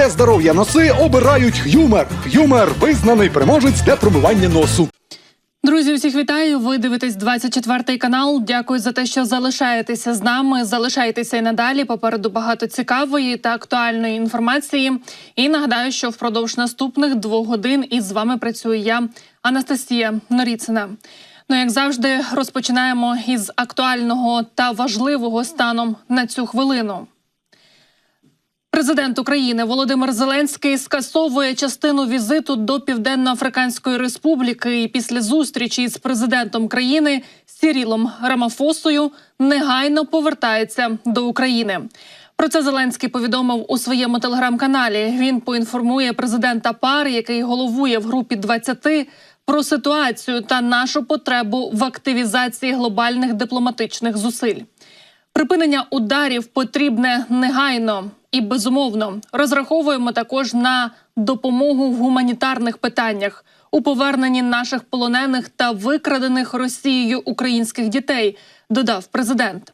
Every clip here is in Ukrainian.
Для здоров'я носи обирають Х'юмер. Х'юмер визнаний переможець для промивання носу. Друзі, усіх вітаю. Ви дивитесь 24 канал. Дякую за те, що залишаєтеся з нами. Залишайтеся і надалі. Попереду багато цікавої та актуальної інформації. І нагадаю, що впродовж наступних двох годин із вами працюю я, Анастасія Норіцина. Ну, як завжди, розпочинаємо із актуального та важливого станом на цю хвилину. Президент України Володимир Зеленський скасовує частину візиту до Південно-Африканської Республіки і після зустрічі з президентом країни Сірілом Рамафосою негайно повертається до України. Про це Зеленський повідомив у своєму телеграм-каналі. Він поінформує президента ПАР, який головує в групі 20, про ситуацію та нашу потребу в активізації глобальних дипломатичних зусиль. Припинення ударів потрібне негайно і безумовно. Розраховуємо також на допомогу в гуманітарних питаннях у поверненні наших полонених та викрадених Росією українських дітей. Додав президент.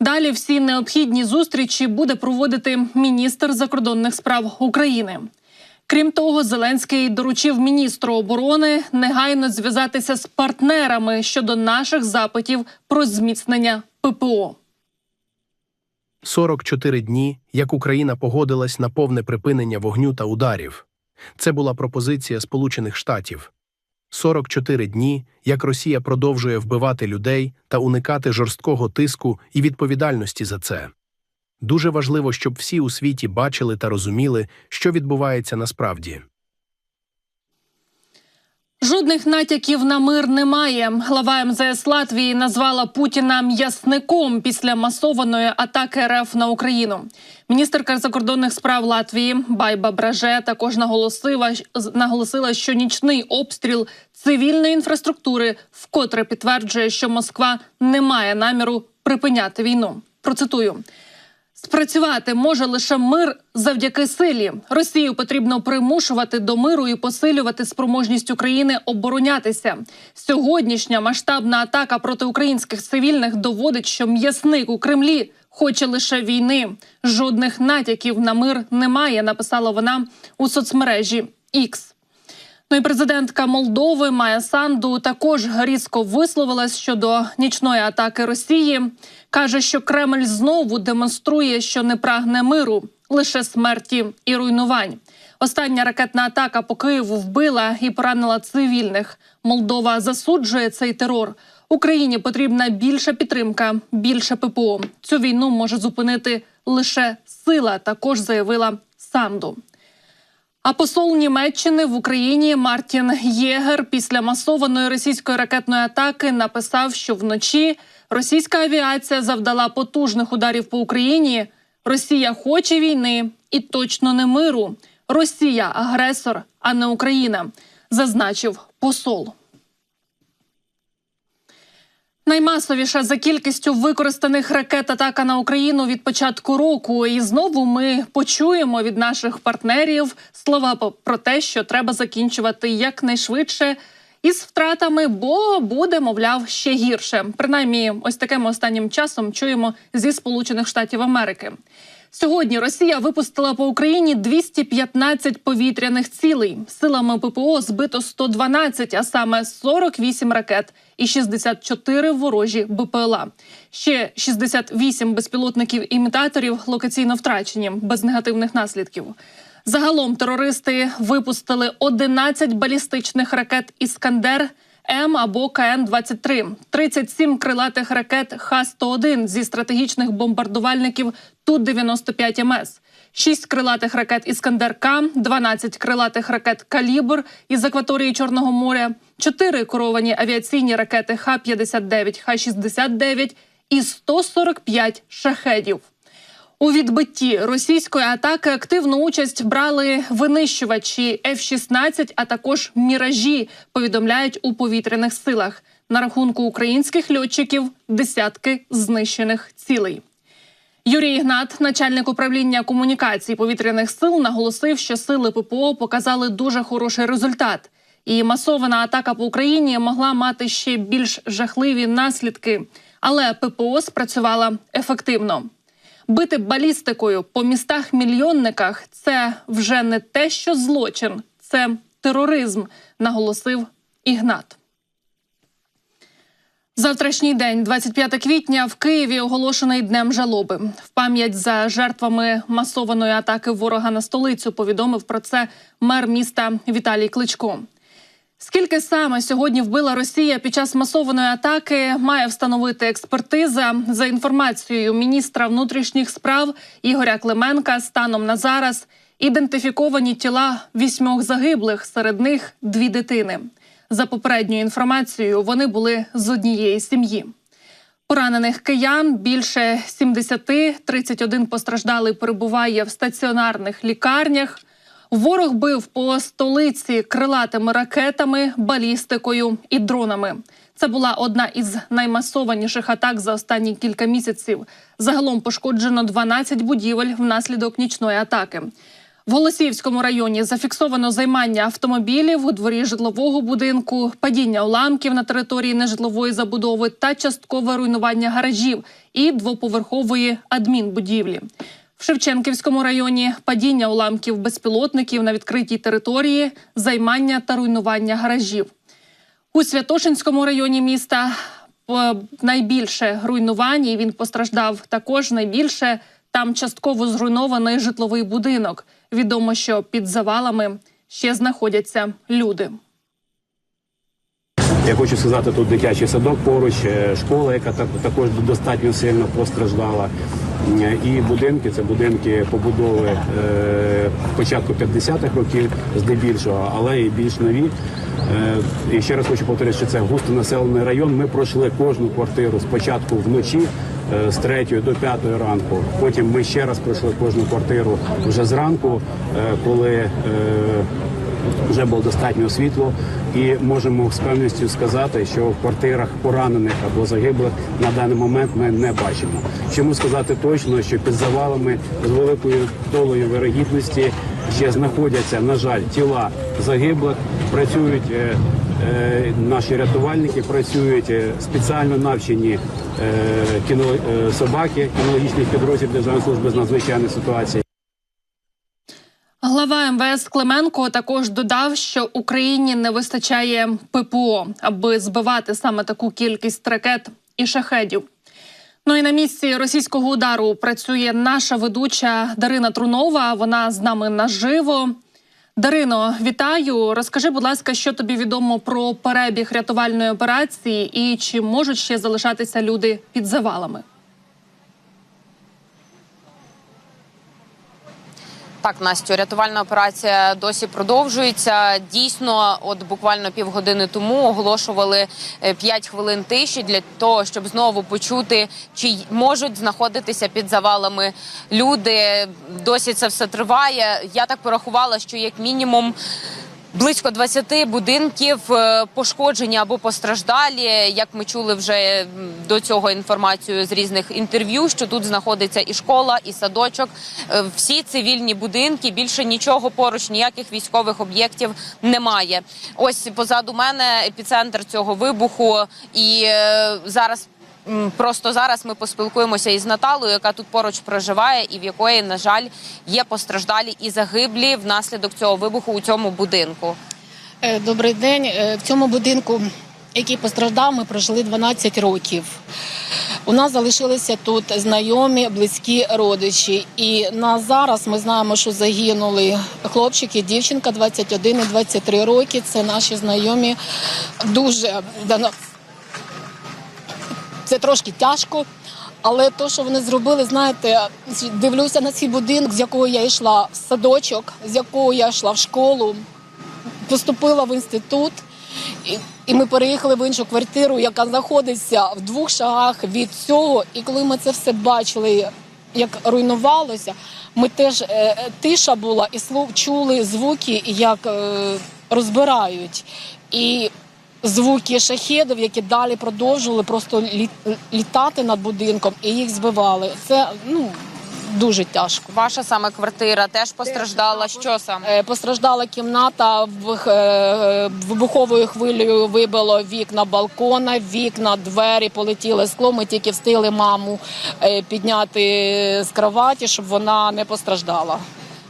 Далі всі необхідні зустрічі буде проводити міністр закордонних справ України. Крім того, Зеленський доручив міністру оборони негайно зв'язатися з партнерами щодо наших запитів про зміцнення ППО. 44 дні, як Україна погодилась на повне припинення вогню та ударів. Це була пропозиція Сполучених Штатів. 44 дні, як Росія продовжує вбивати людей та уникати жорсткого тиску і відповідальності за це. Дуже важливо, щоб всі у світі бачили та розуміли, що відбувається насправді. Жодних натяків на мир немає. Глава МЗС Латвії назвала Путіна м'ясником після масованої атаки РФ на Україну. Міністерка закордонних справ Латвії Байба Браже також наголосила, наголосила, що нічний обстріл цивільної інфраструктури вкотре підтверджує, що Москва не має наміру припиняти війну. Процитую. Спрацювати може лише мир завдяки силі. Росію потрібно примушувати до миру і посилювати спроможність України оборонятися. Сьогоднішня масштабна атака проти українських цивільних доводить, що м'ясник у Кремлі хоче лише війни. Жодних натяків на мир немає. Написала вона у соцмережі X. Ну і президентка Молдови Майя Санду також різко висловилась щодо нічної атаки Росії. каже, що Кремль знову демонструє, що не прагне миру, лише смерті і руйнувань. Остання ракетна атака по Києву вбила і поранила цивільних. Молдова засуджує цей терор. Україні потрібна більша підтримка, більше ППО. Цю війну може зупинити лише сила. Також заявила Санду. А посол Німеччини в Україні Мартін Єгер після масованої російської ракетної атаки написав, що вночі російська авіація завдала потужних ударів по Україні. Росія хоче війни і точно не миру. Росія агресор, а не Україна, зазначив посол. Наймасовіша за кількістю використаних ракет атака на Україну від початку року. І знову ми почуємо від наших партнерів слова про те, що треба закінчувати якнайшвидше із втратами, бо буде, мовляв, ще гірше. Принаймні, ось таким останнім часом чуємо зі Сполучених Штатів Америки. Сьогодні Росія випустила по Україні 215 повітряних цілей. Силами ППО збито 112, а саме 48 ракет і 64 ворожі БПЛА. Ще 68 безпілотників імітаторів локаційно втрачені без негативних наслідків. Загалом терористи випустили 11 балістичних ракет Іскандер. М або КН-23, 37 крилатих ракет Х-101 зі стратегічних бомбардувальників Ту-95МС, 6 крилатих ракет Іскандер-К, 12 крилатих ракет Калібр із акваторії Чорного моря, 4 керовані авіаційні ракети Х-59, Х-69 і 145 шахедів. У відбитті російської атаки активну участь брали винищувачі F-16, а також міражі. Повідомляють у повітряних силах. На рахунку українських льотчиків десятки знищених цілей. Юрій Ігнат, начальник управління комунікацій повітряних сил, наголосив, що сили ППО показали дуже хороший результат, і масована атака по Україні могла мати ще більш жахливі наслідки, але ППО спрацювала ефективно. Бити балістикою по містах-мільйонниках це вже не те, що злочин, це тероризм, наголосив Ігнат. Завтрашній день, 25 квітня, в Києві оголошений днем жалоби. В пам'ять за жертвами масованої атаки ворога на столицю повідомив про це мер міста Віталій Кличко. Скільки саме сьогодні вбила Росія під час масованої атаки, має встановити експертиза за інформацією міністра внутрішніх справ Ігоря Клименка. Станом на зараз ідентифіковані тіла вісьмох загиблих, серед них дві дитини. За попередньою інформацією, вони були з однієї сім'ї. Поранених киян більше 70, 31 постраждалий перебуває в стаціонарних лікарнях. Ворог бив по столиці крилатими ракетами, балістикою і дронами. Це була одна із наймасованіших атак за останні кілька місяців. Загалом пошкоджено 12 будівель внаслідок нічної атаки. В Голосіївському районі зафіксовано займання автомобілів у дворі житлового будинку, падіння уламків на території нежитлової забудови та часткове руйнування гаражів і двоповерхової адмінбудівлі. В Шевченківському районі падіння уламків безпілотників на відкритій території, займання та руйнування гаражів. У Святошинському районі міста е, найбільше руйнувань. і Він постраждав також найбільше. Там частково зруйнований житловий будинок. Відомо, що під завалами ще знаходяться люди. Я хочу сказати, тут дитячий садок поруч, е, школа, яка так- також достатньо сильно постраждала. Е, І будинки це будинки побудови е, початку 50-х років, здебільшого, але і більш нові. Е, І ще раз хочу повторити, що це густонаселений район. Ми пройшли кожну квартиру спочатку вночі з 3 до 5 ранку. Потім ми ще раз пройшли кожну квартиру вже зранку, коли вже було достатньо світло, і можемо з певністю сказати, що в квартирах поранених або загиблих на даний момент ми не бачимо. Чому сказати точно, що під завалами з великою долею вирогідності ще знаходяться, на жаль, тіла загиблих, працюють. е, е, Наші рятувальники працюють е, спеціально навчені е, кіно, е, собаки кінологічних підрозділів Державної служби з надзвичайних ситуацій. МВС Клименко також додав, що Україні не вистачає ППО, аби збивати саме таку кількість ракет і шахедів. Ну і на місці російського удару працює наша ведуча Дарина Трунова. Вона з нами наживо. Дарино, вітаю. Розкажи, будь ласка, що тобі відомо про перебіг рятувальної операції і чи можуть ще залишатися люди під завалами? Так, Настю, рятувальна операція досі продовжується. Дійсно, от буквально півгодини тому оголошували 5 хвилин тиші для того, щоб знову почути, чи можуть знаходитися під завалами люди. Досі це все триває. Я так порахувала, що як мінімум. Близько 20 будинків е, пошкоджені або постраждалі. Як ми чули вже до цього інформацію з різних інтерв'ю, що тут знаходиться і школа, і садочок. Е, Всі цивільні будинки. Більше нічого поруч, ніяких військових об'єктів немає. Ось позаду мене епіцентр цього вибуху, і е, зараз. Просто зараз ми поспілкуємося із Наталою, яка тут поруч проживає, і в якої, на жаль, є постраждалі і загиблі внаслідок цього вибуху у цьому будинку. Е, Добрий день. Е, В цьому будинку, який постраждав, ми прожили 12 років. У нас залишилися тут знайомі, близькі родичі. І на зараз ми знаємо, що загинули хлопчик і дівчинка 21 і 23 роки. Це наші знайомі. Дуже дано- це трошки тяжко. Але то, що вони зробили, знаєте, дивлюся на цей будинок, з якого я йшла в садочок, з якого я йшла в школу, поступила в інститут, і, і ми переїхали в іншу квартиру, яка знаходиться в двох шагах від цього. І коли ми це все бачили, як руйнувалося, ми теж е, е, тиша була і слух чули звуки, як е, розбирають. І звуки шахедів, які далі продовжували просто лі- літати над будинком і їх збивали. Це ну дуже тяжко. Ваша саме квартира теж постраждала. Що саме? Е, Постраждала кімната, в- е, вибуховою хвилею вибило вікна балкона, вікна, двері, полетіли скло. Ми тільки встигли маму е, підняти з кроваті, щоб вона не постраждала.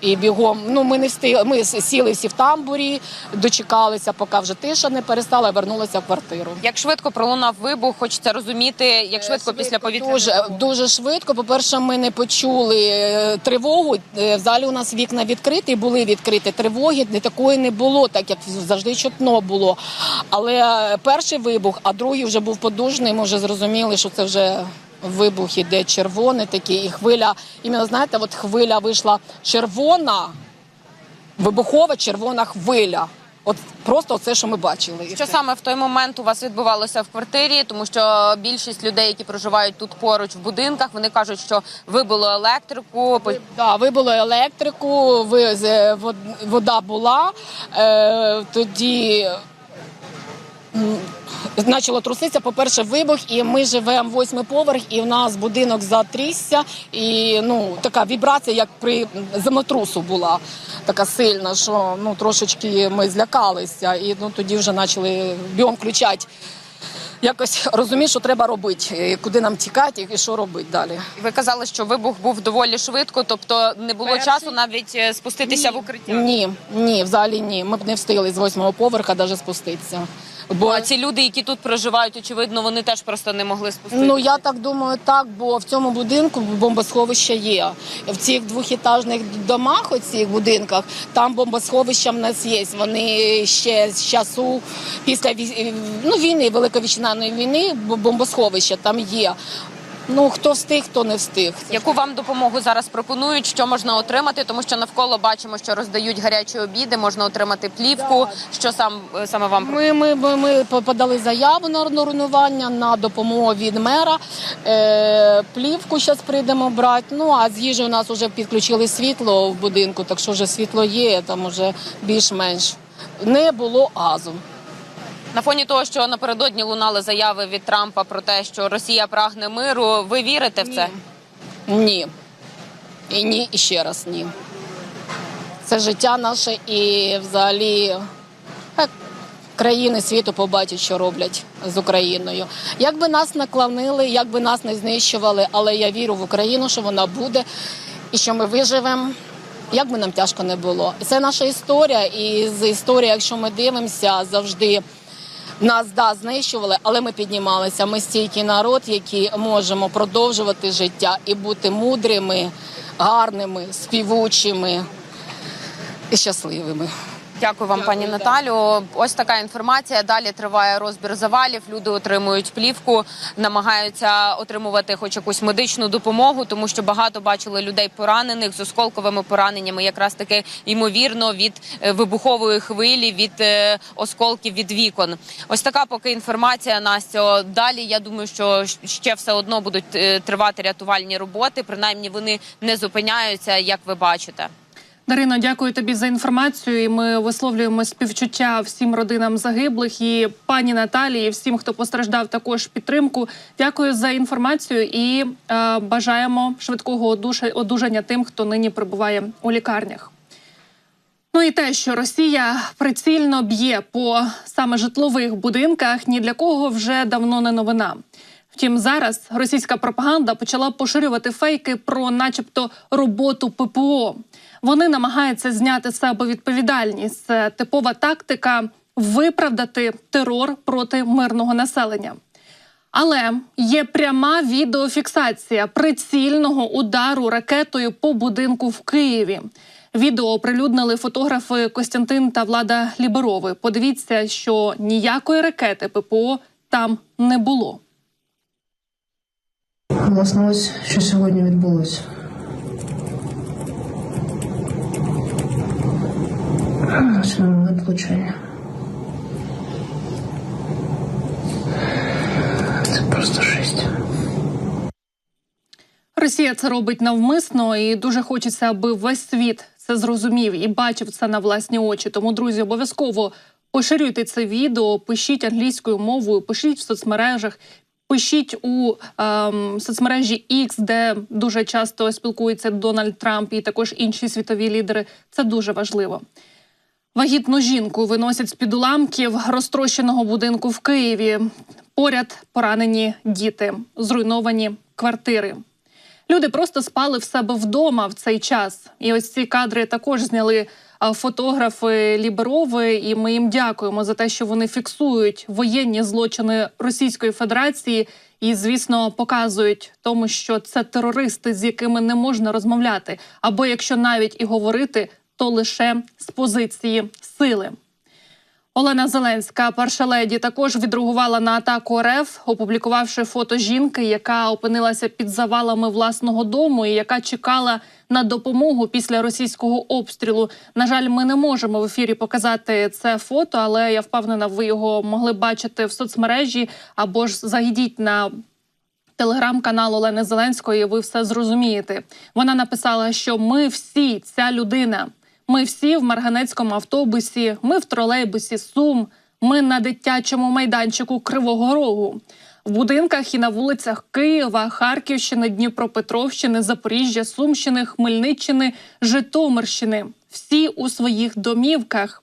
І бігом, ну ми не встигли. Ми сіли всі в тамбурі, дочекалися, поки вже тиша не перестала, вернулися в квартиру. Як швидко пролунав вибух, хочеться розуміти, як швидко після повітряної дуже, дуже швидко. По-перше, ми не почули е, тривогу. Е, В залі у нас вікна відкриті, були відкриті тривоги. Не такої не було, так як завжди чутно було. Але е, перший вибух, а другий вже був подужний. Ми вже зрозуміли, що це вже. Вибух іде червоний такий, і хвиля, іменно знаєте, от хвиля вийшла червона, вибухова червона хвиля. От просто це, що ми бачили. І Що саме в той момент у вас відбувалося в квартирі? Тому що більшість людей, які проживають тут поруч в будинках, вони кажуть, що вибило електрику. по- Да, вибило електрику, ви, з- вод- вода була. Е, тоді почало труситися, по-перше, вибух, і ми живемо восьмий поверх, і в нас будинок затрісся. І ну, така вібрація, як при землетрусу була така сильна, що ну, трошечки ми злякалися. І ну, тоді вже почали бігом включати. Якось розумієш, що треба робити, куди нам тікати і що робити далі. Ви казали, що вибух був доволі швидко, тобто не було Перший- часу навіть е, спуститися в укриття. Ні, ні, взагалі ні. Ми б не встигли з восьмого поверха навіть спуститися. Бо А ці люди, які тут проживають, очевидно, вони теж просто не могли спуститися. ну я так думаю, так, бо в цьому будинку бомбосховище є. В цих двохітажних домах, оцих будинках, там бомбосховища в нас є. Вони ще з часу після ну, війни, великовічної війни, бо- бомбосховища там є. Ну хто встиг, хто не встиг. Яку вам допомогу зараз пропонують? Що можна отримати? Тому що навколо бачимо, що роздають гарячі обіди, можна отримати плівку. Що сам е, саме вам? Ми, ми, ми, ми подали заяву на руйнування, на допомогу від мера. Е, плівку зараз прийдемо брати. Ну а з їжі у нас вже підключили світло в будинку, так що вже світло є, там вже більш-менш. Не було газу. На фоні того, що напередодні лунали заяви від Трампа про те, що Росія прагне миру. Ви вірите в це? Ні. І ні, і ще раз ні. Це життя наше і взагалі країни світу побачать, що роблять з Україною. Як би нас наклонили, як би нас не знищували, але я вірю в Україну, що вона буде і що ми виживемо. Як би нам тяжко не було. Це наша історія, і з історії, якщо ми дивимося, завжди нас да знищували, але ми піднімалися. Ми стійкий народ, який можемо продовжувати життя і бути мудрими, гарними, співучими і щасливими. Дякую вам, пані Наталю. Ось така інформація. Далі триває розбір завалів. Люди отримують плівку, намагаються отримувати хоч якусь медичну допомогу, тому що багато бачили людей поранених з осколковими пораненнями, якраз таки ймовірно від е, вибухової хвилі, від е, осколків від вікон. Ось така поки інформація. Настя. Далі я думаю, що ще все одно будуть е, тривати рятувальні роботи. Принаймні вони не зупиняються, як ви бачите. Дарино, дякую тобі за інформацію. І ми висловлюємо співчуття всім родинам загиблих і пані Наталії, всім, хто постраждав, також підтримку. Дякую за інформацію і е, бажаємо швидкого одужання тим, хто нині перебуває у лікарнях. Ну і те, що Росія прицільно б'є по саме житлових будинках, ні для кого вже давно не новина. Втім, зараз російська пропаганда почала поширювати фейки про, начебто, роботу ППО. Вони намагаються зняти з себе відповідальність. Це типова тактика виправдати терор проти мирного населення. Але є пряма відеофіксація прицільного удару ракетою по будинку в Києві. Відео оприлюднили фотографи Костянтин та Влада Ліберови. Подивіться, що ніякої ракети ППО там не було. Власне, ось що сьогодні відбулося. На момент. Це просто жесть. Росія це робить навмисно, і дуже хочеться, аби весь світ це зрозумів і бачив це на власні очі. Тому, друзі, обов'язково поширюйте це відео, пишіть англійською мовою, пишіть в соцмережах, Пишіть у ем, соцмережі X, де дуже часто спілкується Дональд Трамп і також інші світові лідери. Це дуже важливо. Вагітну жінку виносять з під уламків розтрощеного будинку в Києві. Поряд поранені діти, зруйновані квартири. Люди просто спали в себе вдома в цей час. І ось ці кадри також зняли фотографи Ліберови. І ми їм дякуємо за те, що вони фіксують воєнні злочини Російської Федерації і, звісно, показують тому, що це терористи, з якими не можна розмовляти, або якщо навіть і говорити, то лише з позиції сили. Олена Зеленська, перша леді, також відреагувала на атаку РФ, опублікувавши фото жінки, яка опинилася під завалами власного дому і яка чекала на допомогу після російського обстрілу. На жаль, ми не можемо в ефірі показати це фото, але я впевнена, ви його могли бачити в соцмережі або ж зайдіть на телеграм-канал Олени Зеленської. Ви все зрозумієте. Вона написала, що ми всі ця людина. Ми всі в марганецькому автобусі, ми в тролейбусі Сум, ми на дитячому майданчику Кривого Рогу. В будинках і на вулицях Києва, Харківщини, Дніпропетровщини, Запоріжжя, Сумщини, Хмельниччини, Житомирщини. Всі у своїх домівках.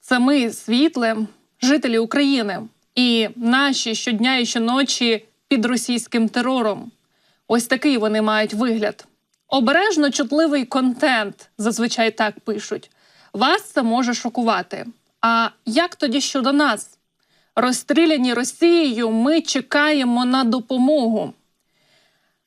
Це ми світле, жителі України, і наші щодня і щоночі під російським терором. Ось такий вони мають вигляд. Обережно чутливий контент, зазвичай так пишуть. Вас це може шокувати. А як тоді щодо нас? Розстріляні Росією, ми чекаємо на допомогу.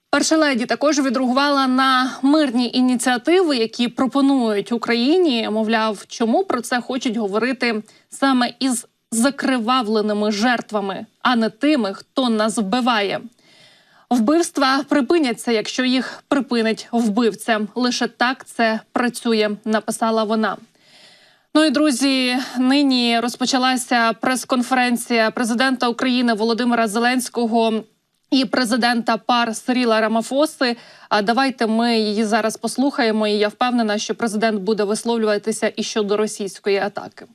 Перша леді також відреагувала на мирні ініціативи, які пропонують Україні. Мовляв, чому про це хочуть говорити саме із закривавленими жертвами, а не тими, хто нас вбиває. Вбивства припиняться, якщо їх припинить вбивця. Лише так це працює, написала вона. Ну і друзі, нині розпочалася прес-конференція президента України Володимира Зеленського і президента пар Сиріла Рамафоси. А давайте ми її зараз послухаємо. І я впевнена, що президент буде висловлюватися і щодо російської атаки.